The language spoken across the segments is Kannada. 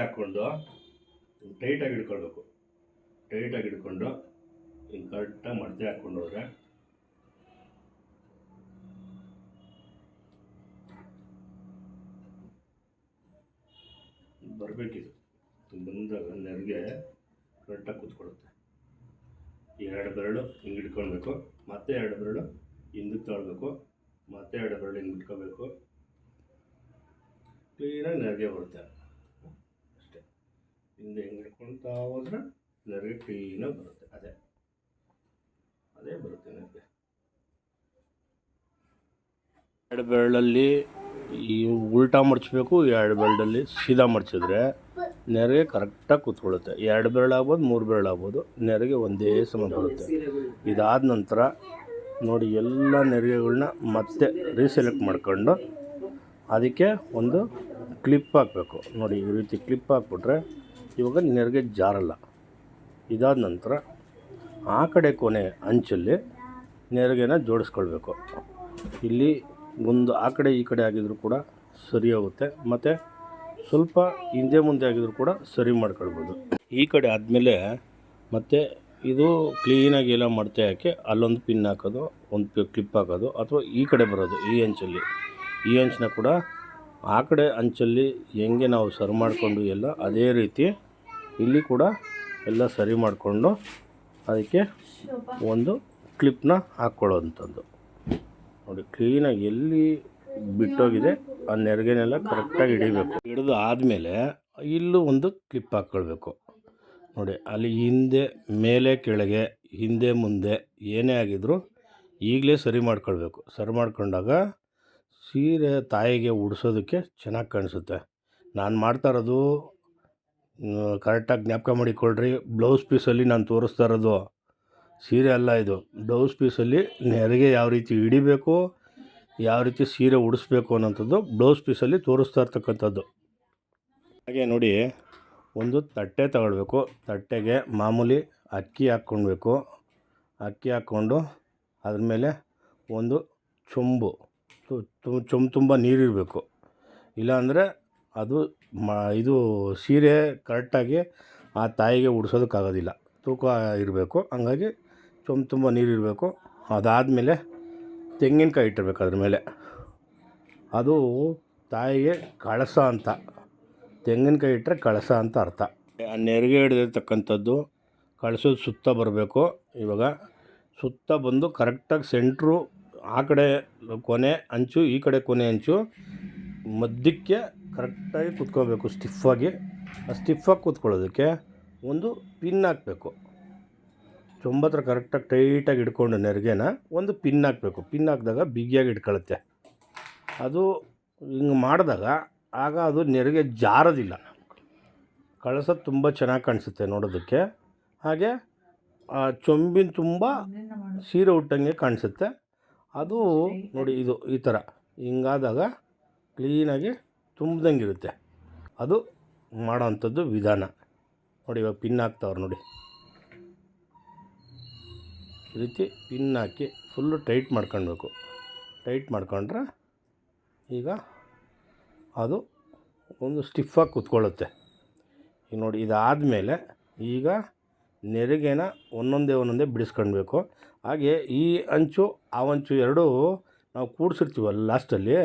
ಹಾಕ್ಕೊಂಡು ಟೈಟಾಗಿ ಹಿಡ್ಕೊಳ್ಬೇಕು. ಟೈಟಾಗಿ ಹಿಡ್ಕೊಂಡು ಹಿಂಗೆ ಕರೆಕ್ಟಾಗಿ ಮಡತೆ ಹಾಕ್ಕೊಂಡು ಹೋದ್ರೆ ಬರಬೇಕಿದು. ಬಂದಾಗ ನೆರಿಗೆ ಕರೆಕ್ಟಾಗಿ ಕೂತ್ಕೊಳ್ಳುತ್ತೆ. ಎರಡು ಬೆರಳು ಹಿಂಗೆ ಹಿಡ್ಕೊಳ್ಬೇಕು, ಮತ್ತೆ ಎರಡು ಬೆರಳು ಹಿಂದಕ್ಕೆ ತಗೊಳ್ಬೇಕು, ಮತ್ತೆ ಎರಡು ಬೆರಳು ಹಿಂಗೆ ಇಟ್ಕೋಬೇಕು ಕ್ಲೀನಾಗಿ ನೆರಿಗೆ ಬರುತ್ತೆ. ಹಿಂದೆ ಹೆಂಗೆ ಹಿಡ್ಕೊಳ್ತಾ ಹೋದ್ರೆ ಕ್ಲೀನಾಗಿ ಬರುತ್ತೆ. ಅದೇ. ಅದೇ ಬರುತ್ತೆ ನನಗೆ. ಎರಡು ಬೆರಳಲ್ಲಿ ಈ ಉಲ್ಟಾ ಮಡಚಬೇಕು ಎರಡು ಬೆರಳಲ್ಲಿ ಸೀದಾ ಮಡಚಿದ್ರೆ ನೆರಿಗೆ ಕರೆಕ್ಟಾಗಿ ಕೂತ್ಕೊಳ್ಳುತ್ತೆ. ಎರಡು ಬೆರಳು ಆಗ್ಬೋದು, ಮೂರು ಬೆರಳು ಆಗ್ಬೋದು, ನೆರಿಗೆ ಒಂದೇ ಸಮ ಬರುತ್ತೆ. ಇದಾದ ನಂತರ ನೋಡಿ ಎಲ್ಲ ನೆರಿಗೆಗಳನ್ನ ಮತ್ತೆ ರೀಸೆಲೆಕ್ಟ್ ಮಾಡ್ಕೊಂಡು ಅದಕ್ಕೆ ಒಂದು ಕ್ಲಿಪ್ ಹಾಕಬೇಕು. ನೋಡಿ ಈ ರೀತಿ ಕ್ಲಿಪ್ ಹಾಕ್ಬಿಟ್ರೆ ಇವಾಗ ನೆರಿಗೆ ಜಾರಲ್ಲ. ಇದಾದ ನಂತರ ಆ ಕಡೆ ಕೊನೆ ಅಂಚಲ್ಲಿ ನೆರಿಗೆನ ಜೋಡಿಸ್ಕೊಳ್ಬೇಕು. ಇಲ್ಲಿ ಒಂದು ಆ ಕಡೆ ಈ ಕಡೆ ಆಗಿದ್ರು ಕೂಡ ಸರಿ ಹೋಗುತ್ತೆ. ಮತ್ತು ಸ್ವಲ್ಪ ಹಿಂದೆ ಮುಂದೆ ಆಗಿದ್ರು ಕೂಡ ಸರಿ ಮಾಡ್ಕೊಳ್ಬೋದು. ಈ ಕಡೆ ಆದಮೇಲೆ ಮತ್ತು ಇದು ಕ್ಲೀನಾಗಿ ಎಲ್ಲ ಮಡತೆ ಹಾಕಿ ಅಲ್ಲೊಂದು ಪಿನ್ ಹಾಕೋದು, ಒಂದು ಕ್ಲಿಪ್ ಹಾಕೋದು, ಅಥವಾ ಈ ಕಡೆ ಬರೋದು, ಈ ಅಂಚಲ್ಲಿ. ಈ ಅಂಚನ್ನ ಕೂಡ ಆ ಕಡೆ ಅಂಚಲ್ಲಿ ಹೆಂಗೆ ನಾವು ಸರಿ ಮಾಡಿಕೊಂಡು ಎಲ್ಲ ಅದೇ ರೀತಿ ಇಲ್ಲಿ ಕೂಡ ಎಲ್ಲ ಸರಿ ಮಾಡಿಕೊಂಡು ಅದಕ್ಕೆ ಒಂದು ಕ್ಲಿಪ್ನ ಹಾಕ್ಕೊಳ್ಳೋವಂಥದ್ದು. ನೋಡಿ, ಕ್ಲೀನಾಗಿ ಎಲ್ಲಿ ಬಿಟ್ಟೋಗಿದೆ ಆ ನೆರಿಗೆನೆಲ್ಲ ಕರೆಕ್ಟಾಗಿ ಹಿಡಿಬೇಕು. ಹಿಡಿದು ಆದಮೇಲೆ ಇಲ್ಲೂ ಒಂದು ಕ್ಲಿಪ್ ಹಾಕ್ಕೊಳ್ಬೇಕು. ನೋಡಿ, ಅಲ್ಲಿ ಹಿಂದೆ, ಮೇಲೆ, ಕೆಳಗೆ, ಹಿಂದೆ, ಮುಂದೆ ಏನೇ ಆಗಿದ್ದರೂ ಈಗಲೇ ಸರಿ ಮಾಡ್ಕೊಳ್ಬೇಕು. ಸರಿ ಮಾಡ್ಕೊಂಡಾಗ ಸೀರೆ ತಾಯಿಗೆ ಉಡಿಸೋದಕ್ಕೆ ಚೆನ್ನಾಗಿ ಕಾಣಿಸುತ್ತೆ. ನಾನು ಮಾಡ್ತಾ ಇರೋದು ಕರೆಕ್ಟಾಗಿ ಜ್ಞಾಪಕ ಮಾಡಿಕೊಳ್ಳ್ರಿ ಬ್ಲೌಸ್ ಪೀಸಲ್ಲಿ ನಾನು ತೋರಿಸ್ತಾ ಇರೋದು, ಸೀರೆ ಅಲ್ಲ ಇದು. ಬ್ಲೌಸ್ ಪೀಸಲ್ಲಿ ನೆರಿಗೆ ಯಾವ ರೀತಿ ಹಿಡಿಬೇಕು, ಯಾವ ರೀತಿ ಸೀರೆ ಉಡಿಸ್ಬೇಕು ಅನ್ನೋಂಥದ್ದು ಬ್ಲೌಸ್ ಪೀಸಲ್ಲಿ ತೋರಿಸ್ತಾ ಇರ್ತಕ್ಕಂಥದ್ದು. ಹಾಗೆ ನೋಡಿ, ಒಂದು ತಟ್ಟೆ ತಗೊಳ್ಬೇಕು. ತಟ್ಟೆಗೆ ಮಾಮೂಲಿ ಅಕ್ಕಿ ಹಾಕ್ಕೊಳ್ಬೇಕು ಅಕ್ಕಿ ಹಾಕ್ಕೊಂಡು ಅದ್ರ ಮೇಲೆ ಒಂದು ಚೊಂಬು. ತು- ಚೊಂಬು ತುಂಬ ನೀರಿರಬೇಕು. ಇಲ್ಲಾಂದರೆ ಅದು ಮ, ಇದು ಸೀರೆ ಕರೆಕ್ಟಾಗಿ ಆ ತಾಯಿಗೆ ಉಡ್ಸೋದಕ್ಕಾಗೋದಿಲ್ಲ. ತೂಕ ಇರಬೇಕು. ಹಂಗಾಗಿ ಚೊಂಬು ತುಂಬ ನೀರಿರಬೇಕು. ಅದಾದಮೇಲೆ ತೆಂಗಿನಕಾಯಿ ಇಟ್ಟಿರ್ಬೇಕು ಅದ್ರ ಮೇಲೆ. ಅದು ತಾಯಿಗೆ ಕಳಸ ಅಂತ. ತೆಂಗಿನಕಾಯಿ ಇಟ್ಟರೆ ಕಳಸ ಅಂತ ಅರ್ಥ. ನೆರಿಗೆ ಹಿಡಿದಿರ್ತಕ್ಕಂಥದ್ದು ಕಳಸದ ಸುತ್ತ ಬರಬೇಕು. ಇವಾಗ ಸುತ್ತ ಬಂದು ಕರೆಕ್ಟಾಗಿ ಸೆಂಟ್ರು ಆ ಕಡೆ ಕೊನೆ ಅಂಚು ಈ ಕಡೆ ಕೊನೆ ಅಂಚು ಮಧ್ಯಕ್ಕೆ ಕರೆಕ್ಟಾಗಿ ಕುತ್ಕೋಬೇಕು ಸ್ಟಿಫಾಗಿ ಆ ಸ್ಟಿಫಾಗಿ ಕೂತ್ಕೊಳ್ಳೋದಕ್ಕೆ ಒಂದು ಪಿನ್ ಹಾಕಬೇಕು. ಚೊಂಬತ್ತರ ಕರೆಕ್ಟಾಗಿ ಟೈಟಾಗಿ ಇಟ್ಕೊಂಡು ನೆರಿಗೆನ ಒಂದು ಪಿನ್ ಹಾಕಬೇಕು. ಪಿನ್ ಹಾಕಿದಾಗ ಬಿಗಿಯಾಗಿ ಇಟ್ಕೊಳ್ಳುತ್ತೆ ಅದು ಹಿಂಗೆ ಮಾಡಿದಾಗ ಆಗ ಅದು ನೆರಿಗೆ ಜಾರೋದಿಲ್ಲ ಕಳಸ ತುಂಬ ಚೆನ್ನಾಗಿ ಕಾಣಿಸುತ್ತೆ ನೋಡೋದಕ್ಕೆ. ಹಾಗೆ ಆ ಚೊಂಬಿನ ತುಂಬ ಸೀರೆ ಉಟ್ಟಂಗೆ ಕಾಣಿಸುತ್ತೆ. ಅದು ನೋಡಿ ಇದು ಈ ಥರ ಹಿಂಗಾದಾಗ ಕ್ಲೀನಾಗಿ ತುಂಬ್ದಂಗೆ ಇರುತ್ತೆ. ಅದು ಮಾಡೋವಂಥದ್ದು ವಿಧಾನ. ನೋಡಿ ಇವಾಗ ಪಿನ್ ಹಾಕ್ತಾವ್ರು ನೋಡಿ. ಈ ರೀತಿ ಪಿನ್ ಹಾಕಿ ಫುಲ್ಲು ಟೈಟ್ ಮಾಡ್ಕೊಳ್ಬೇಕು. ಟೈಟ್ ಮಾಡ್ಕೊಂಡ್ರೆ ಈಗ ಅದು ಒಂದು ಸ್ಟಿಫಾಗಿ ಕೂತ್ಕೊಳ್ಳುತ್ತೆ. ಈಗ ನೋಡಿ ಇದಾದಮೇಲೆ ಈಗ ನೆರಿಗೆನ ಒಂದೊಂದೇ ಒಂದೊಂದೇ ಬಿಡಿಸ್ಕೊಳ್ಬೇಕು. ಹಾಗೆ ಈ ಅಂಚು, ಆ ಅಂಚು ಎರಡೂ ನಾವು ಕೂಡಿಸಿರ್ತೀವಲ್ಲ ಲಾಸ್ಟಲ್ಲಿ,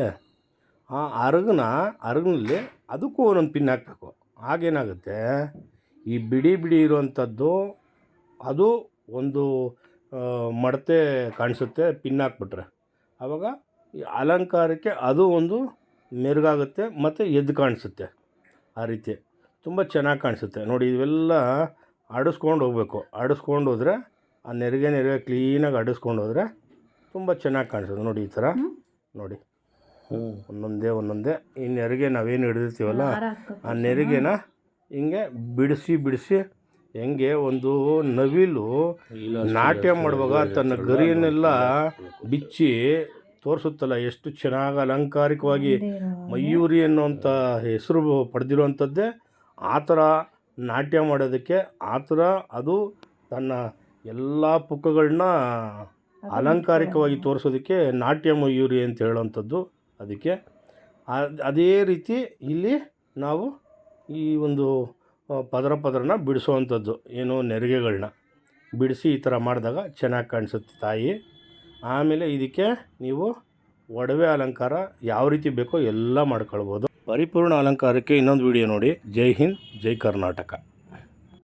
ಆ ಅರಗನ, ಅರಗಿನಲ್ಲಿ ಅದಕ್ಕೂ ಒಂದೊಂದು ಪಿನ್ ಹಾಕಬೇಕು. ಆಗೇನಾಗುತ್ತೆ ಈ ಬಿಡಿ ಬಿಡಿ ಇರುವಂಥದ್ದು ಅದು ಒಂದು ಮಡತೆ ಕಾಣಿಸುತ್ತೆ, ಪಿನ್ ಹಾಕ್ಬಿಟ್ರೆ. ಆವಾಗ ಈ ಅಲಂಕಾರಕ್ಕೆ ಅದು ಒಂದು ಮೆರುಗಾಗುತ್ತೆ, ಮತ್ತು ಎದ್ದು ಕಾಣಿಸುತ್ತೆ. ಆ ರೀತಿ. ತುಂಬ ಚೆನ್ನಾಗಿ ಕಾಣಿಸುತ್ತೆ. ನೋಡಿ, ಇವೆಲ್ಲ ಆಡಿಸ್ಕೊಂಡು ಹೋಗ್ಬೇಕು. ಆಡಿಸ್ಕೊಂಡು ಹೋದರೆ ಆ ನೆರಿಗೆ ನೆರಿಗೆ ಕ್ಲೀನಾಗಿ ಅಡಿಸ್ಕೊಂಡು ಹೋದರೆ ತುಂಬ ಚೆನ್ನಾಗಿ ಕಾಣಿಸೋದು ನೋಡಿ ಈ ಥರ. ನೋಡಿ. ಒಂದೊಂದೇ ಒಂದೊಂದೇ. ಈ ನೆರಿಗೆ ನಾವೇನು ಹಿಡಿದಿರ್ತೀವಲ್ಲ ಆ ನೆರಿಗೆನ ಹಿಂಗೆ ಬಿಡಿಸಿ ಬಿಡಿಸಿ ಹೆಂಗೆ ಒಂದು ನವಿಲು ನಾಟ್ಯ ಮಾಡುವಾಗ ತನ್ನ ಗರಿಯನ್ನೆಲ್ಲ ಬಿಚ್ಚಿ ತೋರಿಸುತ್ತಲ್ಲ ಎಷ್ಟು ಚೆನ್ನಾಗಿ ಅಲಂಕಾರಿಕವಾಗಿ ಮಯೂರಿ ಅನ್ನುವಂಥ ಹೆಸರು ಪಡೆದಿರುವಂಥದ್ದೇ ಆ ಥರ ನಾಟ್ಯ ಮಾಡೋದಕ್ಕೆ ಆ ಥರ ಅದು ತನ್ನ ಎಲ್ಲ ಪುಕ್ಕಗಳನ್ನ ಅಲಂಕಾರಿಕವಾಗಿ ತೋರಿಸೋದಕ್ಕೆ ನಾಟ್ಯ ಮಯೂರಿ ಅಂತ ಹೇಳುವಂಥದ್ದು ಅದಕ್ಕೆ. ಅದೇ ರೀತಿ ಇಲ್ಲಿ ನಾವು ಈ ಒಂದು ಪದರ ಪದರನ ಬಿಡಿಸೋವಂಥದ್ದು ಏನು ನೆರಿಗೆಗಳನ್ನ ಬಿಡಿಸಿ ಈ ಥರ ಮಾಡಿದಾಗ ಚೆನ್ನಾಗಿ ಕಾಣಿಸುತ್ತೆ ತಾಯಿ. ಆಮೇಲೆ ಇದಕ್ಕೆ ನೀವು ಒಡವೆ ಅಲಂಕಾರ ಯಾವ ರೀತಿ ಬೇಕೋ ಎಲ್ಲ ಮಾಡ್ಕೊಳ್ಬೋದು. ಪರಿಪೂರ್ಣ ಅಲಂಕಾರಕ್ಕೆ ಇನ್ನೊಂದು ವಿಡಿಯೋ ನೋಡಿ. ಜೈ ಹಿಂದ್ ಜೈ ಕರ್ನಾಟಕ.